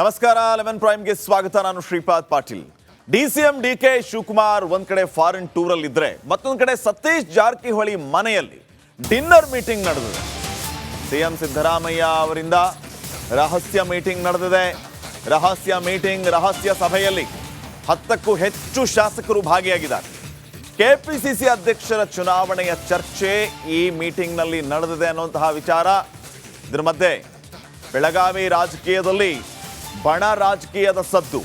ನಮಸ್ಕಾರ, ಲೆವೆನ್ ಪ್ರೈಮ್ಗೆ ಸ್ವಾಗತ. ನಾನು Shripad Patil. D C M D K Shivakumar ಒಂದ್ ಕಡೆ ಫಾರಿನ್ ಟೂರ್ ಅಲ್ಲಿ ಇದ್ರೆ, ಮತ್ತೊಂದ್ ಕಡೆ ಸತೀಶ್ ಜಾರಕಿಹೊಳಿ ಮನೆಯಲ್ಲಿ ಡಿನ್ನರ್ ಮೀಟಿಂಗ್ ನಡೆದಿದೆ. ಸಿಎಂ ಸಿದ್ದರಾಮಯ್ಯ ಅವರಿಂದ ರಹಸ್ಯ ಮೀಟಿಂಗ್ ನಡೆದಿದೆ. ರಹಸ್ಯ ಮೀಟಿಂಗ್ ರಹಸ್ಯ ಸಭೆಯಲ್ಲಿ ಹತ್ತಕ್ಕೂ ಹೆಚ್ಚು ಶಾಸಕರು ಭಾಗಿಯಾಗಿದ್ದಾರೆ. ಕೆಪಿಸಿಸಿ ಅಧ್ಯಕ್ಷರ ಚುನಾವಣೆಯ ಚರ್ಚೆ ಈ ಮೀಟಿಂಗ್ನಲ್ಲಿ ನಡೆದಿದೆ ಅನ್ನುವಂತಹ ವಿಚಾರ. ಇದ್ರ ಮಧ್ಯೆ ಬೆಳಗಾವಿ ರಾಜಕೀಯದಲ್ಲಿ ಬಣ ರಾಜಕೀಯದ ಸದ್ದು.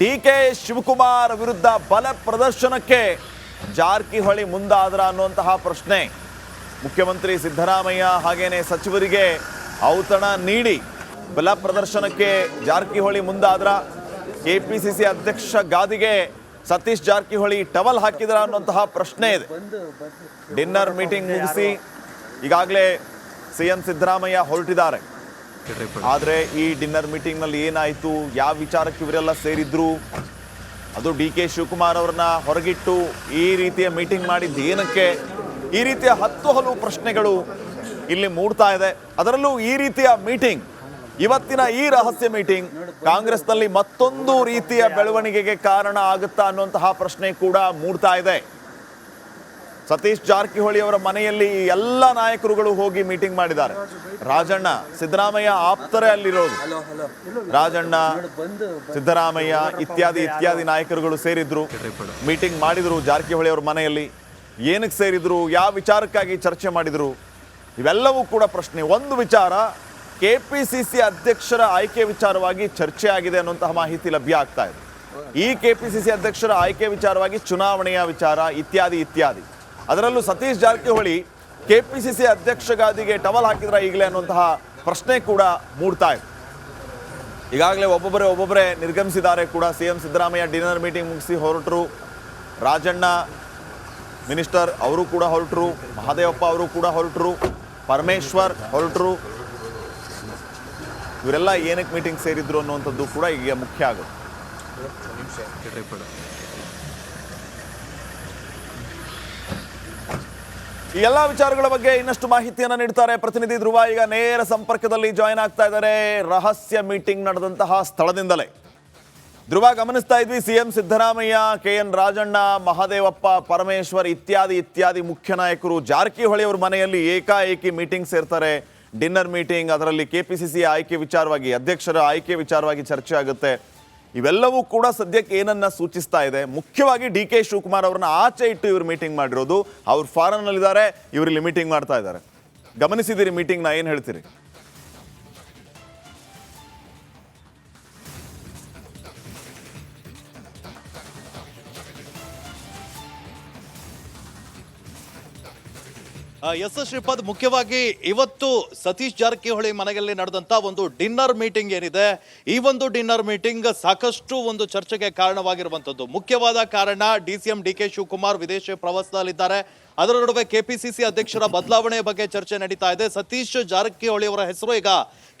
ಡಿ ಕೆ ಶಿವಕುಮಾರ್ ವಿರುದ್ಧ ಬಲ ಪ್ರದರ್ಶನಕ್ಕೆ ಜಾರಕಿಹೊಳಿ ಮುಂದಾದ್ರ ಅನ್ನುವಂತಹ ಪ್ರಶ್ನೆ. ಮುಖ್ಯಮಂತ್ರಿ ಸಿದ್ದರಾಮಯ್ಯ ಹಾಗೇನೆ ಸಚಿವರಿಗೆ ಔತಣ ನೀಡಿ ಬಲ ಪ್ರದರ್ಶನಕ್ಕೆ ಜಾರಕಿಹೊಳಿ ಮುಂದಾದ್ರ. ಕೆಪಿಸಿಸಿ ಅಧ್ಯಕ್ಷ ಗಾದಿಗೆ ಸತೀಶ್ ಜಾರಕಿಹೊಳಿ ಟವಲ್ ಹಾಕಿದ್ರ ಅನ್ನುವಂತಹ ಪ್ರಶ್ನೆ ಇದೆ. ಡಿನ್ನರ್ ಮೀಟಿಂಗ್ ಮುಗಿಸಿ ಈಗಾಗಲೇ ಸಿ ಎಂ ಸಿದ್ದರಾಮಯ್ಯ ಹೊರಟಿದ್ದಾರೆ. ಆದ್ರೆ ಈ ಡಿನ್ನರ್ ಮೀಟಿಂಗ್ನಲ್ಲಿ ಏನಾಯಿತು? ಯಾವ ವಿಚಾರಕ್ಕೆ ಇವರೆಲ್ಲ ಸೇರಿದ್ರು? ಅದು ಡಿ ಕೆ ಶಿವಕುಮಾರ್ ಅವ್ರನ್ನ ಹೊರಗಿಟ್ಟು ಈ ರೀತಿಯ ಮೀಟಿಂಗ್ ಮಾಡಿದ್ದು ಏನಕ್ಕೆ? ಈ ರೀತಿಯ ಹತ್ತು ಹಲವು ಪ್ರಶ್ನೆಗಳು ಇಲ್ಲಿ ಮೂಡ್ತಾ ಇದೆ. ಅದರಲ್ಲೂ ಈ ರೀತಿಯ ಮೀಟಿಂಗ್, ಇವತ್ತಿನ ಈ ರಹಸ್ಯ ಮೀಟಿಂಗ್ ಕಾಂಗ್ರೆಸ್ನಲ್ಲಿ ಮತ್ತೊಂದು ರೀತಿಯ ಬೆಳವಣಿಗೆಗೆ ಕಾರಣ ಆಗುತ್ತಾ ಅನ್ನುವಂತಹ ಪ್ರಶ್ನೆ ಕೂಡ ಮೂಡ್ತಾ ಇದೆ. ಸತೀಶ್ ಜಾರಕಿಹೊಳಿ ಅವರ ಮನೆಯಲ್ಲಿ ಎಲ್ಲ ನಾಯಕರುಗಳು ಹೋಗಿ ಮೀಟಿಂಗ್ ಮಾಡಿದ್ದಾರೆ. ರಾಜಣ್ಣ, ಸಿದ್ದರಾಮಯ್ಯ ಆಪ್ತರೇ ಅಲ್ಲಿರೋದು. ರಾಜಣ್ಣ, ಸಿದ್ದರಾಮಯ್ಯ ಇತ್ಯಾದಿ ಇತ್ಯಾದಿ ನಾಯಕರುಗಳು ಸೇರಿದ್ರು. ಮೀಟಿಂಗ್ ಮಾಡಿದ್ರು ಜಾರಕಿಹೊಳಿ ಅವರ ಮನೆಯಲ್ಲಿ. ಏನಕ್ಕೆ ಸೇರಿದ್ರು? ಯಾವ ವಿಚಾರಕ್ಕಾಗಿ ಚರ್ಚೆ ಮಾಡಿದ್ರು? ಇವೆಲ್ಲವೂ ಕೂಡ ಪ್ರಶ್ನೆ. ಒಂದು ವಿಚಾರ ಕೆ ಪಿ ಸಿ ಸಿ ಅಧ್ಯಕ್ಷರ ಆಯ್ಕೆ ವಿಚಾರವಾಗಿ ಚರ್ಚೆ ಆಗಿದೆ ಅನ್ನುವಂತಹ ಮಾಹಿತಿ ಲಭ್ಯ ಆಗ್ತಾ ಇದೆ. ಈ ಕೆ ಪಿ ಸಿ ಸಿ ಅಧ್ಯಕ್ಷರ ಆಯ್ಕೆ ವಿಚಾರವಾಗಿ ಚುನಾವಣೆಯ ವಿಚಾರ, ಇತ್ಯಾದಿ ಇತ್ಯಾದಿ. ಅದರಲ್ಲೂ Satish Jarkiholi K P C C ಅಧ್ಯಕ್ಷಗಾದಿಗೆ towel ಹಾಕಿದ್ರ ಈಗಲೇ ಅನ್ನುವಂತಹ ಪ್ರಶ್ನೆ ಕೂಡ ಮೂಡ್ತಾ ಇದೆ. ಈಗಾಗಲೇ ಒಬ್ಬೊಬ್ಬರೇ ಒಬ್ಬೊಬ್ಬರೇ ನಿರ್ಗಮಿಸಿದ್ದಾರೆ ಕೂಡ. C M Siddaramaiah dinner meeting ಮುಗಿಸಿ ಹೊರಟರು. ರಾಜಣ್ಣ, ಮಿನಿಸ್ಟರ್ ಅವರು ಕೂಡ ಹೊರಟರು. ಮಹದೇವಪ್ಪ ಅವರು ಕೂಡ ಹೊರಟರು. ಪರಮೇಶ್ವರ್ ಹೊರಟರು. ಇವರೆಲ್ಲ ಏನಕ್ಕೆ ಮೀಟಿಂಗ್ ಸೇರಿದ್ರು ಅನ್ನುವಂಥದ್ದು ಕೂಡ ಈಗ ಮುಖ್ಯ ಆಗುತ್ತೆ. ಈ ಎಲ್ಲ ವಿಚಾರಗಳ ಬಗ್ಗೆ ಇನ್ನಷ್ಟು ಮಾಹಿತಿಯನ್ನು ನೀಡ್ತಾರೆ ಪ್ರತಿನಿಧಿ ಧ್ರುವ. ಈಗ ನೇರ ಸಂಪರ್ಕದಲ್ಲಿ ಜಾಯಿನ್ ಆಗ್ತಾ ಇದ್ದಾರೆ. ರಹಸ್ಯ ಮೀಟಿಂಗ್ ನಡೆದಂತಹ ಸ್ಥಳದಿಂದಲೇ. ಧ್ರುವ, ಗಮನಿಸ್ತಾ ಇದ್ವಿ, CM Siddaramaiah, K N Rajanna, Mahadevappa, Parameshwar ಇತ್ಯಾದಿ ಇತ್ಯಾದಿ ಮುಖ್ಯ ನಾಯಕರು ಜಾರಕಿಹೊಳಿ ಅವರ ಮನೆಯಲ್ಲಿ ಏಕಾಏಕಿ ಮೀಟಿಂಗ್ ಸೇರ್ತಾರೆ. ಡಿನ್ನರ್ ಮೀಟಿಂಗ್ ಅದರಲ್ಲಿ ಕೆಪಿಸಿಸಿ ಆಯ್ಕೆ ವಿಚಾರವಾಗಿ, ಅಧ್ಯಕ್ಷರ ಆಯ್ಕೆ ವಿಚಾರವಾಗಿ ಚರ್ಚೆ ಆಗುತ್ತೆ. ಇವೆಲ್ಲವೂ ಕೂಡ ಸದ್ಯಕ್ಕೆ ಏನನ್ನ ಸೂಚಿಸ್ತಾ ಇದೆ. ಮುಖ್ಯವಾಗಿ ಡಿ ಕೆ ಶಿವಕುಮಾರ್ ಅವರನ್ನ ಆಚೆ ಇಟ್ಟು ಇವರು ಮೀಟಿಂಗ್ ಮಾಡಿರೋದು. ಅವ್ರು ಫಾರನ್ನಲ್ಲಿದ್ದಾರೆ ಇವರು ಇಲ್ಲಿ ಮೀಟಿಂಗ್ ಮಾಡ್ತಾ ಇದ್ದಾರೆ. ಗಮನಿಸಿದಿರಿ ಮೀಟಿಂಗ್ನ ಏನು ಹೇಳ್ತೀರಿ? ಎಸ್ ಶ್ರೀಪಾದ್, ಮುಖ್ಯವಾಗಿ ಇವತ್ತು ಸತೀಶ್ ಜಾರಕಿಹೊಳಿ ಮನೆಯಲ್ಲಿ ನಡೆದಂತ ಒಂದು ಡಿನ್ನರ್ ಮೀಟಿಂಗ್ ಏನಿದೆ, ಈ ಒಂದು ಡಿನ್ನರ್ ಮೀಟಿಂಗ್ ಸಾಕಷ್ಟು ಒಂದು ಚರ್ಚೆಗೆ ಕಾರಣವಾಗಿರುವಂತದ್ದು. ಮುಖ್ಯವಾದ ಕಾರಣ D C M D K Shivakumar ವಿದೇಶಿ ಪ್ರವಾಸದಲ್ಲಿದ್ದಾರೆ. ಅದರ ನಡುವೆ ಕೆಪಿಸಿಸಿ ಅಧ್ಯಕ್ಷರ ಬದಲಾವಣೆ ಬಗ್ಗೆ ಚರ್ಚೆ ನಡೀತಾ ಇದೆ. ಸತೀಶ್ ಜಾರಕಿಹೊಳಿ ಅವರ ಹೆಸರು ಈಗ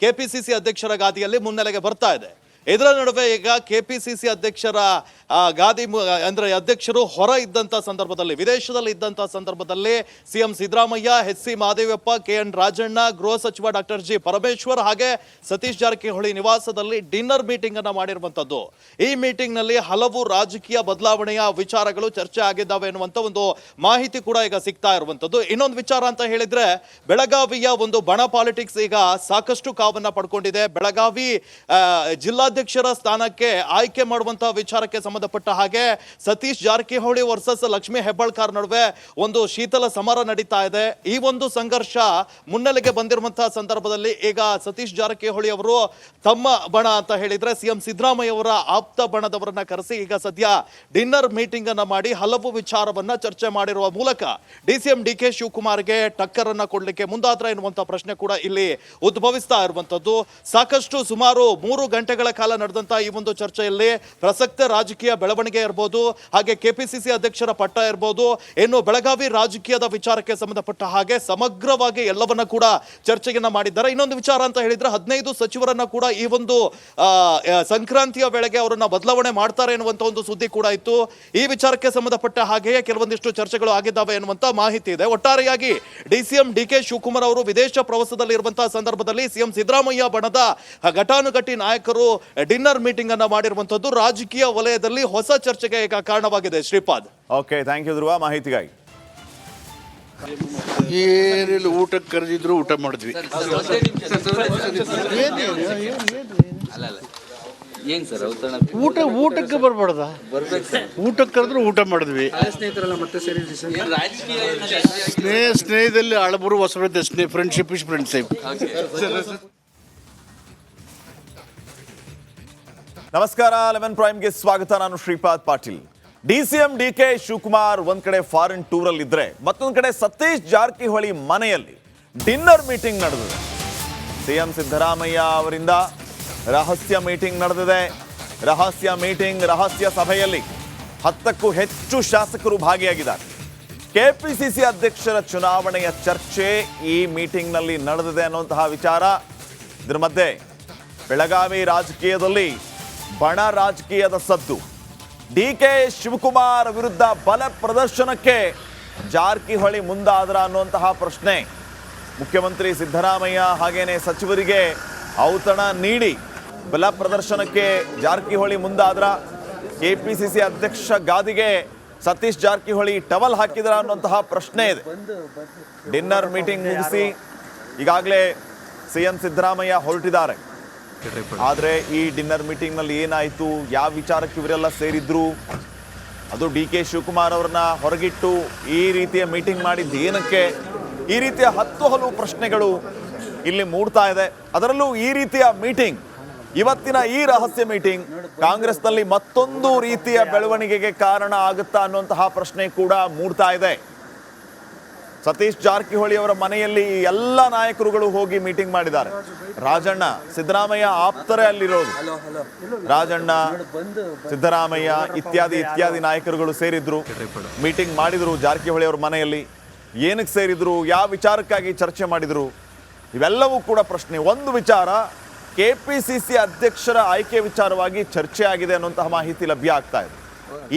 ಕೆಪಿಸಿಸಿ ಅಧ್ಯಕ್ಷರ ಗಾದಿಯಲ್ಲಿ ಮುನ್ನೆಲೆಗೆ ಬರ್ತಾ ಇದೆ. ಇದರ ನಡುವೆ ಈಗ ಕೆಪಿಸಿಸಿ ಅಧ್ಯಕ್ಷರ ಆ, ಗಾದಿ ಅಂದರೆ ಅಧ್ಯಕ್ಷರು ಹೊರ ಇದ್ದಂಥ ಸಂದರ್ಭದಲ್ಲಿ ವಿದೇಶದಲ್ಲಿ ಇದ್ದಂಥ ಸಂದರ್ಭದಲ್ಲಿ CM Siddaramaiah H C Mahadevappa K N Rajanna ಗೃಹ ಸಚಿವ ಡಾಕ್ಟರ್ ಜಿ ಪರಮೇಶ್ವರ್ ಹಾಗೆ ಸತೀಶ್ ಜಾರಕಿಹೊಳಿ ನಿವಾಸದಲ್ಲಿ ಡಿನ್ನರ್ ಮೀಟಿಂಗ್ ಮಾಡಿರುವಂಥದ್ದು ಈ ಮೀಟಿಂಗ್ನಲ್ಲಿ ಹಲವು ರಾಜಕೀಯ ಬದಲಾವಣೆಯ ವಿಚಾರಗಳು ಚರ್ಚೆ ಆಗಿದ್ದಾವೆ ಎನ್ನುವಂಥ ಒಂದು ಮಾಹಿತಿ ಕೂಡ ಈಗ ಸಿಗ್ತಾ ಇರುವಂಥದ್ದು ಇನ್ನೊಂದು ವಿಚಾರ ಅಂತ ಹೇಳಿದ್ರೆ ಬೆಳಗಾವಿಯ ಒಂದು ಬಣ ಪಾಲಿಟಿಕ್ಸ್ ಈಗ ಸಾಕಷ್ಟು ಕಾವನ್ನ ಪಡ್ಕೊಂಡಿದೆ. ಬೆಳಗಾವಿ ಆ, ಜಿಲ್ಲಾಧ್ಯಕ್ಷರ ಸ್ಥಾನಕ್ಕೆ ಆಯ್ಕೆ ಮಾಡುವಂತಹ ವಿಚಾರಕ್ಕೆ ಸಂಬಂಧಪಟ್ಟ ಹಾಗೆ ಸತೀಶ್ ಜಾರಕಿಹೊಳಿ ವರ್ಸಸ್ ಲಕ್ಷ್ಮೀ ಹೆಬ್ಬಾಳ್ಕರ್ ನಡುವೆ ಒಂದು ಶೀತಲ ಸಮರ ನಡೀತಾ ಇದೆ. ಈ ಒಂದು ಸಂಘರ್ಷ ಮುನ್ನೆಲೆಗೆ ಬಂದಿರುವಂತಹ ಸಂದರ್ಭದಲ್ಲಿ ಈಗ ಸತೀಶ್ ಜಾರಕಿಹೊಳಿ ಅವರು ತಮ್ಮ ಬಣ ಅಂತ ಹೇಳಿದ್ರೆ ಸಿಎಂ ಸಿದ್ದರಾಮಯ್ಯ ಅವರ ಆಪ್ತ ಬಣದವರನ್ನ ಕರೆಸಿ ಈಗ ಸದ್ಯ ಡಿನ್ನರ್ ಮೀಟಿಂಗ್ ಅನ್ನ ಮಾಡಿ ಹಲವು ವಿಚಾರವನ್ನ ಚರ್ಚೆ ಮಾಡಿರುವ ಮೂಲಕ ಡಿ ಸಿಎಂ ಡಿ ಕೆ ಶಿವಕುಮಾರ್ಗೆ ಟಕ್ಕರ್ ಅನ್ನ ಕೊಡ್ಲಿಕ್ಕೆ ಮುಂದಾದ್ರ ಎನ್ನುವಂತಹ ಪ್ರಶ್ನೆ ಕೂಡ ಇಲ್ಲಿ ಉದ್ಭವಿಸ್ತಾ ಇರುವಂತದ್ದು. ಸಾಕಷ್ಟು ಸುಮಾರು ಮೂರು ಗಂಟೆಗಳ ಕಾಲ ನಡೆದಂಥ ಈ ಒಂದು ಚರ್ಚೆಯಲ್ಲಿ ಪ್ರಸಕ್ತ ರಾಜಕೀಯ ಬೆಳವಣಿಗೆ ಇರ್ಬೋದು, ಹಾಗೆ ಕೆಪಿಸಿಸಿ ಅಧ್ಯಕ್ಷರ ಪಟ್ಟ ಇರ್ಬೋದು, ಇನ್ನು ಬೆಳಗಾವಿ ರಾಜಕೀಯದ ವಿಚಾರಕ್ಕೆ ಸಂಬಂಧಪಟ್ಟ ಹಾಗೆ ಸಮಗ್ರವಾಗಿ ಎಲ್ಲವನ್ನ ಕೂಡ ಚರ್ಚೆಯನ್ನ ಮಾಡಿದ್ದಾರೆ. ಇನ್ನೊಂದು ವಿಚಾರ ಅಂತ ಹೇಳಿದ್ರೆ, ಹದಿನೈದು ಸಚಿವರನ್ನ ಕೂಡ ಈ ಒಂದು ಸಂಕ್ರಾಂತಿಯ ವೇಳೆಗೆ ಅವರನ್ನ ಬದಲಾವಣೆ ಮಾಡ್ತಾರೆ ಎನ್ನುವಂಥ ಒಂದು ಸುದ್ದಿ ಕೂಡ ಇತ್ತು. ಈ ವಿಚಾರಕ್ಕೆ ಸಂಬಂಧಪಟ್ಟ ಹಾಗೆಯೇ ಕೆಲವೊಂದಿಷ್ಟು ಚರ್ಚೆಗಳು ಆಗಿದ್ದಾವೆ ಎನ್ನುವಂತ ಮಾಹಿತಿ ಇದೆ. ಒಟ್ಟಾರೆಯಾಗಿ D C M D K Shivakumar ಅವರು ವಿದೇಶ ಪ್ರವಾಸದಲ್ಲಿ ಇರುವಂತಹ ಸಂದರ್ಭದಲ್ಲಿ ಸಿಎಂ ಸಿದ್ದರಾಮಯ್ಯ ಬಣದ ಘಟಾನುಘಟಿ ನಾಯಕರು ಡಿನ್ನರ್ ಮೀಟಿಂಗ್ ಅನ್ನ ಮಾಡಿರುವಂತದ್ದು ರಾಜಕೀಯ ವಲಯದಲ್ಲಿ ಹೊಸ ಚರ್ಚೆಗೆ ಈಗ ಕಾರಣವಾಗಿದೆ. Shripad. Okay thank you Dhruva. ಮಾಹಿತಿಗಾಗಿ. ಏನಿಲ್ಲ ಊಟಕ್ಕೆ ಕರೆದಿದ್ರು ಊಟ ಮಾಡಿದ್ವಿ. ಏನ್ ಸರ್ ಊಟ ಊಟಕ್ಕೆ ಬರ್ಬಾರ್ದ? ಬರ್ಬೇಕು ಊಟಕ್ಕೆ ಕರೆದ್ರು ಊಟ ಮಾಡಿದ್ವಿ. ಸ್ನೇಹ ಸ್ನೇಹದಲ್ಲಿ ಅಳಬರು ಹೊಸಬ್ರದ್ದೆ ಸ್ನೇಹ ಫ್ರೆಂಡ್ಶಿಪ್ ಇಸ್ ಫ್ರೆಂಡ್ಶಿಪ್ ನಮಸ್ಕಾರ, ಲೆವೆನ್ ಪ್ರೈಮ್ಗೆ ಸ್ವಾಗತ. ನಾನು Shripad Patil. D C M D K Shivakumar ಒಂದ್ ಕಡೆ ಫಾರಿನ್ ಟೂರ್ ಅಲ್ಲಿ ಇದ್ರೆ ಮತ್ತೊಂದ್ ಕಡೆ ಸತೀಶ್ ಜಾರಕಿಹೊಳಿ ಮನೆಯಲ್ಲಿ ಡಿನ್ನರ್ ಮೀಟಿಂಗ್ ನಡೆದಿದೆ. ಸಿಎಂ ಸಿದ್ದರಾಮಯ್ಯ ಅವರಿಂದ ರಹಸ್ಯ ಮೀಟಿಂಗ್ ನಡೆದಿದೆ. ರಹಸ್ಯ ಮೀಟಿಂಗ್ ರಹಸ್ಯ ಸಭೆಯಲ್ಲಿ ಹತ್ತಕ್ಕೂ ಹೆಚ್ಚು ಶಾಸಕರು ಭಾಗಿಯಾಗಿದ್ದಾರೆ. ಕೆಪಿಸಿಸಿ ಅಧ್ಯಕ್ಷರ ಚುನಾವಣೆಯ ಚರ್ಚೆ ಈ ಮೀಟಿಂಗ್ನಲ್ಲಿ ನಡೆದಿದೆ ಅನ್ನುವಂತಹ ವಿಚಾರ. ಇದ್ರ ಮಧ್ಯೆ ಬೆಳಗಾವಿ ರಾಜಕೀಯದಲ್ಲಿ ಬಣ ರಾಜಕೀಯದ ಸದ್ದು. ಡಿ ಕೆ ಶಿವಕುಮಾರ್ ವಿರುದ್ಧ ಬಲ ಪ್ರದರ್ಶನಕ್ಕೆ ಜಾರಕಿಹೊಳಿ ಮುಂದಾದ್ರ ಅನ್ನುವಂತಹ ಪ್ರಶ್ನೆ. ಮುಖ್ಯಮಂತ್ರಿ ಸಿದ್ದರಾಮಯ್ಯ ಹಾಗೇನೆ ಸಚಿವರಿಗೆ ಔತಣ ನೀಡಿ ಬಲ ಪ್ರದರ್ಶನಕ್ಕೆ ಜಾರಕಿಹೊಳಿ ಮುಂದಾದ್ರ. ಕೆಪಿಸಿಸಿ ಅಧ್ಯಕ್ಷ ಗಾದಿಗೆ ಸತೀಶ್ ಜಾರಕಿಹೊಳಿ ಟವಲ್ ಹಾಕಿದ್ರ ಅನ್ನುವಂತಹ ಪ್ರಶ್ನೆ ಇದೆ. ಡಿನ್ನರ್ ಮೀಟಿಂಗ್ ಮುಗಿಸಿ ಈಗಾಗಲೇ ಸಿಎಂ ಸಿದ್ದರಾಮಯ್ಯ ಹೊರಟಿದ್ದಾರೆ. ಆದರೆ ಈ ಡಿನ್ನರ್ ಮೀಟಿಂಗ್ನಲ್ಲಿ ಏನಾಯಿತು? ಯಾವ ವಿಚಾರಕ್ಕೆ ಇವರೆಲ್ಲ ಸೇರಿದ್ರು? ಅದು ಡಿ ಕೆ ಶಿವಕುಮಾರ್ ಅವ್ರನ್ನ ಹೊರಗಿಟ್ಟು ಈ ರೀತಿಯ ಮೀಟಿಂಗ್ ಮಾಡಿದ್ದು ಏನಕ್ಕೆ? ಈ ರೀತಿಯ ಹತ್ತು ಹಲವು ಪ್ರಶ್ನೆಗಳು ಇಲ್ಲಿ ಮೂಡ್ತಾ ಇದೆ. ಅದರಲ್ಲೂ ಈ ರೀತಿಯ ಮೀಟಿಂಗ್, ಇವತ್ತಿನ ಈ ರಹಸ್ಯ ಮೀಟಿಂಗ್ ಕಾಂಗ್ರೆಸ್ನಲ್ಲಿ ಮತ್ತೊಂದು ರೀತಿಯ ಬೆಳವಣಿಗೆಗೆ ಕಾರಣ ಆಗುತ್ತಾ ಅನ್ನುವಂತಹ ಪ್ರಶ್ನೆ ಕೂಡ ಮೂಡ್ತಾ ಇದೆ. ಸತೀಶ್ ಜಾರಕಿಹೊಳಿ ಅವರ ಮನೆಯಲ್ಲಿ ಎಲ್ಲ ನಾಯಕರುಗಳು ಹೋಗಿ ಮೀಟಿಂಗ್ ಮಾಡಿದ್ದಾರೆ. ರಾಜಣ್ಣ ಸಿದ್ದರಾಮಯ್ಯ ಆಪ್ತರೇ ಅಲ್ಲಿರೋದು. ರಾಜಣ್ಣ ಸಿದ್ದರಾಮಯ್ಯ ಇತ್ಯಾದಿ ಇತ್ಯಾದಿ ನಾಯಕರುಗಳು ಸೇರಿದ್ರು. ಮೀಟಿಂಗ್ ಮಾಡಿದ್ರು ಜಾರಕಿಹೊಳಿ ಅವರ ಮನೆಯಲ್ಲಿ. ಏನಕ್ಕೆ ಸೇರಿದ್ರು ಯಾವ ವಿಚಾರಕ್ಕಾಗಿ ಚರ್ಚೆ ಮಾಡಿದ್ರು ಇವೆಲ್ಲವೂ ಕೂಡ ಪ್ರಶ್ನೆ. ಒಂದು ವಿಚಾರ ಕೆ ಪಿ ಸಿ ಸಿ ಅಧ್ಯಕ್ಷರ ಆಯ್ಕೆ ವಿಚಾರವಾಗಿ ಚರ್ಚೆ ಆಗಿದೆ ಅನ್ನುವಂತಹ ಮಾಹಿತಿ ಲಭ್ಯ ಆಗ್ತಾ ಇದೆ.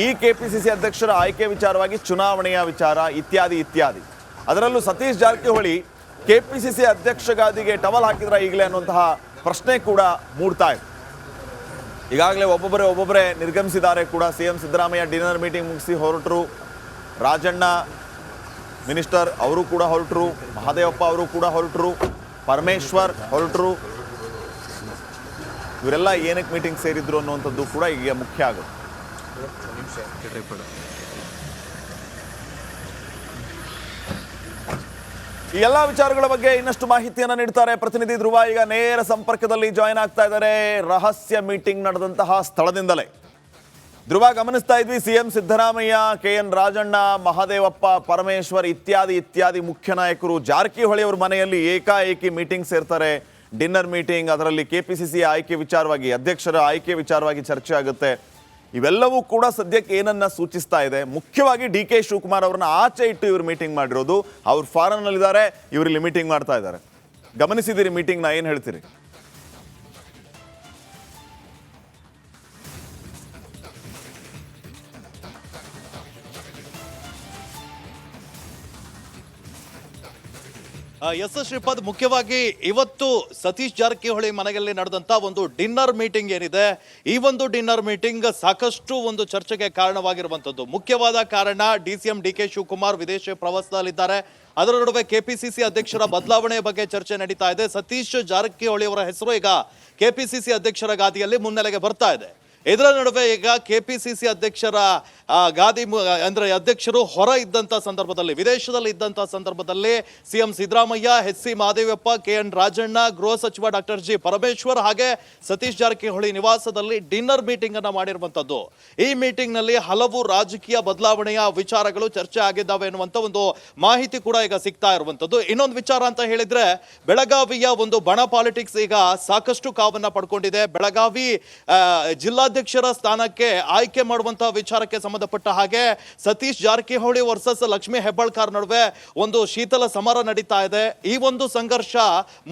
ಈ ಕೆ ಪಿ ಸಿ ಸಿ ಅಧ್ಯಕ್ಷರ ಆಯ್ಕೆ ವಿಚಾರವಾಗಿ ಚುನಾವಣೆಯ ವಿಚಾರ ಇತ್ಯಾದಿ ಇತ್ಯಾದಿ. ಅದರಲ್ಲೂ Satish Jarkiholi K P C C ಅಧ್ಯಕ್ಷ ಗಾದಿಗೆ ಟವಲ್ ಹಾಕಿದ್ರ ಈಗಲೇ ಅನ್ನುವಂತಹ ಪ್ರಶ್ನೆ ಕೂಡ ಮೂಡ್ತಾ ಇದೆ. ಈಗಾಗಲೇ ಒಬ್ಬೊಬ್ಬರೇ ಒಬ್ಬೊಬ್ಬರೇ ನಿರ್ಗಮಿಸಿದ್ದಾರೆ ಕೂಡ C M Siddaramaiah dinner meeting ಮುಗಿಸಿ ಹೊರಟರು. ರಾಜಣ್ಣ, ಮಿನಿಸ್ಟರ್ ಅವರು ಕೂಡ ಹೊರಟರು. ಮಹಾದೇವಪ್ಪ ಅವರು ಕೂಡ ಹೊರಟರು. ಪರಮೇಶ್ವರ್ ಹೊರಟರು. ಇವರೆಲ್ಲ ಏನಕ್ಕೆ ಮೀಟಿಂಗ್ ಸೇರಿದ್ರು ಅನ್ನುವಂಥದ್ದು ಕೂಡ ಈಗ ಮುಖ್ಯ ಆಗುತ್ತೆ. ಈ ಎಲ್ಲ ವಿಚಾರಗಳ ಬಗ್ಗೆ ಇನ್ನಷ್ಟು ಮಾಹಿತಿಯನ್ನು ನೀಡ್ತಾರೆ ಪ್ರತಿನಿಧಿ ಧ್ರುವ. ಈಗ ನೇರ ಸಂಪರ್ಕದಲ್ಲಿ ಜಾಯಿನ್ ಆಗ್ತಾ ಇದ್ದಾರೆ. ರಹಸ್ಯ ಮೀಟಿಂಗ್ ನಡೆದಂತಹ ಸ್ಥಳದಿಂದಲೇ. ಧ್ರುವ, ಗಮನಿಸ್ತಾ ಇದ್ವಿ, CM Siddaramaiah, K N Rajanna, Mahadevappa, Parameshwar ಇತ್ಯಾದಿ ಇತ್ಯಾದಿ ಮುಖ್ಯ ನಾಯಕರು ಜಾರಕಿಹೊಳಿ ಅವರ ಮನೆಯಲ್ಲಿ ಏಕಾಏಕಿ ಮೀಟಿಂಗ್ ಸೇರ್ತಾರೆ. ಡಿನ್ನರ್ ಮೀಟಿಂಗ್ ಅದರಲ್ಲಿ ಕೆಪಿಸಿಸಿ ಆಯ್ಕೆ ವಿಚಾರವಾಗಿ, ಅಧ್ಯಕ್ಷರ ಆಯ್ಕೆ ವಿಚಾರವಾಗಿ ಚರ್ಚೆ ಆಗುತ್ತೆ. ಇವೆಲ್ಲವೂ ಕೂಡ ಸದ್ಯಕ್ಕೆ ಏನನ್ನ ಸೂಚಿಸ್ತಾ ಇದೆ. ಮುಖ್ಯವಾಗಿ ಡಿ ಕೆ ಶಿವಕುಮಾರ್ ಅವ್ರನ್ನ ಆಚೆ ಇಟ್ಟು ಇವರು ಮೀಟಿಂಗ್ ಮಾಡಿರೋದು. ಅವ್ರು ಫಾರನ್ನಲ್ಲಿದ್ದಾರೆ ಇವರು ಇಲ್ಲಿ ಮೀಟಿಂಗ್ ಮಾಡ್ತಾ ಇದ್ದಾರೆ. ಗಮನಿಸಿದಿರಿ ಮೀಟಿಂಗ್ನ, ಏನು ಹೇಳ್ತೀರಿ? ಎಸ್ ಎಸ್ ಶ್ರೀಪಾದ್, ಮುಖ್ಯವಾಗಿ ಇವತ್ತು ಸತೀಶ್ ಜಾರಕಿಹೊಳಿ ಮನೆಯಲ್ಲಿ ನಡೆದಂತ ಒಂದು ಡಿನ್ನರ್ ಮೀಟಿಂಗ್ ಏನಿದೆ, ಈ ಒಂದು ಡಿನ್ನರ್ ಮೀಟಿಂಗ್ ಸಾಕಷ್ಟು ಒಂದು ಚರ್ಚೆಗೆ ಕಾರಣವಾಗಿರುವಂತದ್ದು. ಮುಖ್ಯವಾದ ಕಾರಣ D C M D K Shivakumar ವಿದೇಶ ಪ್ರವಾಸದಲ್ಲಿದ್ದಾರೆ. ಅದರ ನಡುವೆ ಕೆಪಿಸಿಸಿ ಅಧ್ಯಕ್ಷರ ಬದಲಾವಣೆ ಬಗ್ಗೆ ಚರ್ಚೆ ನಡೀತಾ ಇದೆ. ಸತೀಶ್ ಜಾರಕಿಹೊಳಿ ಅವರ ಹೆಸರು ಈಗ ಕೆಪಿಸಿಸಿ ಅಧ್ಯಕ್ಷರ ಗಾದಿಯಲ್ಲಿ ಮುನ್ನೆಲೆಗೆ ಬರ್ತಾ ಇದೆ. ಇದರ ನಡುವೆ ಈಗ ಕೆ ಪಿ ಸಿ ಸಿ ಅಧ್ಯಕ್ಷರ ಗಾದಿ ಅಂದರೆ ಅಧ್ಯಕ್ಷರು ಹೊರ ಇದ್ದಂತ ಸಂದರ್ಭದಲ್ಲಿ, ವಿದೇಶದಲ್ಲಿ ಇದ್ದಂತ ಸಂದರ್ಭದಲ್ಲಿ CM Siddaramaiah, H C Mahadevappa K N Rajanna, ಗೃಹ ಸಚಿವ ಡಾಕ್ಟರ್ ಜಿ ಪರಮೇಶ್ವರ್ ಹಾಗೆ ಸತೀಶ್ ಜಾರಕಿಹೊಳಿ ನಿವಾಸದಲ್ಲಿ ಡಿನ್ನರ್ ಮೀಟಿಂಗ್ ಅನ್ನ ಮಾಡಿರುವಂತದ್ದು ಈ ಮೀಟಿಂಗ್ನಲ್ಲಿ ಹಲವು ರಾಜಕೀಯ ಬದಲಾವಣೆಯ ವಿಚಾರಗಳು ಚರ್ಚೆ ಆಗಿದ್ದಾವೆ ಎನ್ನುವಂಥ ಒಂದು ಮಾಹಿತಿ ಕೂಡ ಈಗ ಸಿಗ್ತಾ ಇರುವಂತದ್ದು ಇನ್ನೊಂದು ವಿಚಾರ ಅಂತ ಹೇಳಿದ್ರೆ, ಬೆಳಗಾವಿಯ ಒಂದು ಬಣ ಪಾಲಿಟಿಕ್ಸ್ ಈಗ ಸಾಕಷ್ಟು ಕಾವನ್ನ ಪಡ್ಕೊಂಡಿದೆ. ಬೆಳಗಾವಿ ಜಿಲ್ಲಾಧಿಕಾರಿ ಜಿಲ್ಲಾಧ್ಯಕ್ಷರ ಸ್ಥಾನಕ್ಕೆ ಆಯ್ಕೆ ಮಾಡುವಂತಹ ವಿಚಾರಕ್ಕೆ ಸಂಬಂಧಪಟ್ಟ ಹಾಗೆ ಸತೀಶ್ ಜಾರಕಿಹೊಳಿ ವರ್ಸಸ್ ಲಕ್ಷ್ಮೀ ಹೆಬ್ಬಾಳ್ಕರ್ ನಡುವೆ ಒಂದು ಶೀತಲ ಸಮರ ನಡೀತಾ ಇದೆ. ಈ ಒಂದು ಸಂಘರ್ಷ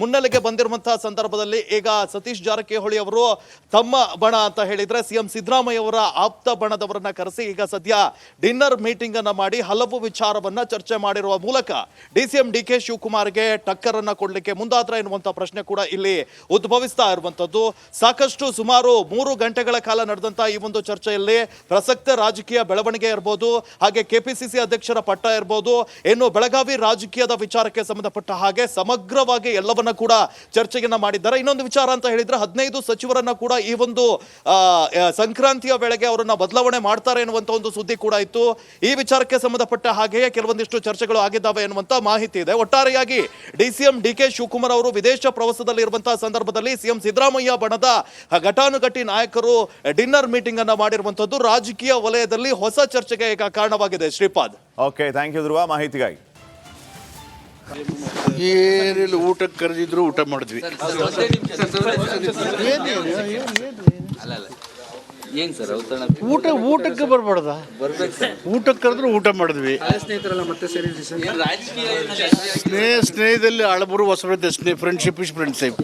ಮುನ್ನೆಲೆಗೆ ಬಂದಿರುವಂತಹ ಸಂದರ್ಭದಲ್ಲಿ ಈಗ ಸತೀಶ್ ಜಾರಕಿಹೊಳಿ ಅವರು ತಮ್ಮ ಬಣ ಅಂತ ಹೇಳಿದ್ರೆ ಸಿಎಂ ಸಿದ್ದರಾಮಯ್ಯ ಅವರ ಆಪ್ತ ಬಣದವರನ್ನ ಕರೆಸಿ ಈಗ ಸದ್ಯ ಡಿನ್ನರ್ ಮೀಟಿಂಗ್ ಅನ್ನ ಮಾಡಿ ಹಲವು ವಿಚಾರವನ್ನ ಚರ್ಚೆ ಮಾಡಿರುವ ಮೂಲಕ ಡಿಸಿಎಂ ಡಿ ಕೆ ಶಿವಕುಮಾರ್ಗೆ ಟಕ್ಕರ್ ಅನ್ನ ಕೊಡ್ಲಿಕ್ಕೆ ಮುಂದಾದ್ರ ಎನ್ನುವಂತಹ ಪ್ರಶ್ನೆ ಕೂಡ ಇಲ್ಲಿ ಉದ್ಭವಿಸ್ತಾ ಇರುವಂತದ್ದು ಸಾಕಷ್ಟು ಸುಮಾರು ಮೂರು ಗಂಟೆಗಳ ಕಾಲ ನಡೆದಂತ ಈ ಒಂದು ಚರ್ಚೆಯಲ್ಲಿ ಪ್ರಸಕ್ತ ರಾಜಕೀಯ ಬೆಳವಣಿಗೆ ಇರ್ಬೋದು, ಹಾಗೆ ಕೆಪಿಸಿಸಿ ಅಧ್ಯಕ್ಷರ ಪಟ್ಟ ಇರ್ಬೋದು, ಇನ್ನು ಬೆಳಗಾವಿ ರಾಜಕೀಯದ ವಿಚಾರಕ್ಕೆ ಸಂಬಂಧಪಟ್ಟ ಹಾಗೆ ಸಮಗ್ರವಾಗಿ ಎಲ್ಲವನ್ನ ಕೂಡ ಚರ್ಚೆಯನ್ನ ಮಾಡಿದ್ದಾರೆ. ಇನ್ನೊಂದು ವಿಚಾರ ಅಂತ ಹೇಳಿದ್ರೆ, ಹದಿನೈದು ಸಚಿವರನ್ನ ಕೂಡ ಈ ಒಂದು ಸಂಕ್ರಾಂತಿಯ ವೇಳೆಗೆ ಅವರನ್ನ ಬದಲಾವಣೆ ಮಾಡ್ತಾರೆ ಎನ್ನುವಂತ ಒಂದು ಸುದ್ದಿ ಕೂಡ ಇತ್ತು. ಈ ವಿಚಾರಕ್ಕೆ ಸಂಬಂಧಪಟ್ಟ ಹಾಗೆಯೇ ಕೆಲವೊಂದಿಷ್ಟು ಚರ್ಚೆಗಳು ಆಗಿದ್ದಾವೆ ಎನ್ನುವಂತ ಮಾಹಿತಿ ಇದೆ. ಒಟ್ಟಾರೆಯಾಗಿ ಡಿಸಿಎಂ ಡಿ ಕೆ ಶಿವಕುಮಾರ್ ಅವರು ವಿದೇಶ ಪ್ರವಾಸದಲ್ಲಿ ಇರುವಂತಹ ಸಂದರ್ಭದಲ್ಲಿ ಸಿಎಂ ಸಿದ್ದರಾಮಯ್ಯ ಬಣದ ಘಟಾನುಘಟಿ ನಾಯಕರು ಡಿನ್ನರ್ ಮೀಟಿಂಗ್ ಅನ್ನ ಮಾಡಿರುವಂತದ್ದು ರಾಜಕೀಯ ವಲಯದಲ್ಲಿ ಹೊಸ ಚರ್ಚೆಗೆ ಈಗ ಕಾರಣವಾಗಿದೆ Shripad okay thank you Dhruva ಮಾಹಿತಿಗಾಗಿ ಏನಿಲ್ಲ ಊಟಕ್ಕೆ ಕರೆದಿದ್ರು ಊಟ ಮಾಡಿದ್ವಿ ಅಲ್ಲ ಅಲ್ಲ ಏನ್ ಸರ್ ಊಟ ಊಟಕ್ಕೆ ಬರ್ಬಾರ್ದ ಬರ್ಬೇಕು ಊಟಕ್ಕೆ ಕರೆದ್ರು ಊಟ ಮಾಡಿದ್ವಿ? ಸ್ನೇಹ ಸ್ನೇಹದಲ್ಲಿ ಹಳಬರು ಹೊಸಬರ ಸ್ನೇಹ ಫ್ರೆಂಡ್ಶಿಪ್ ಇಸ್ ಫ್ರೆಂಡ್ಶಿಪ್.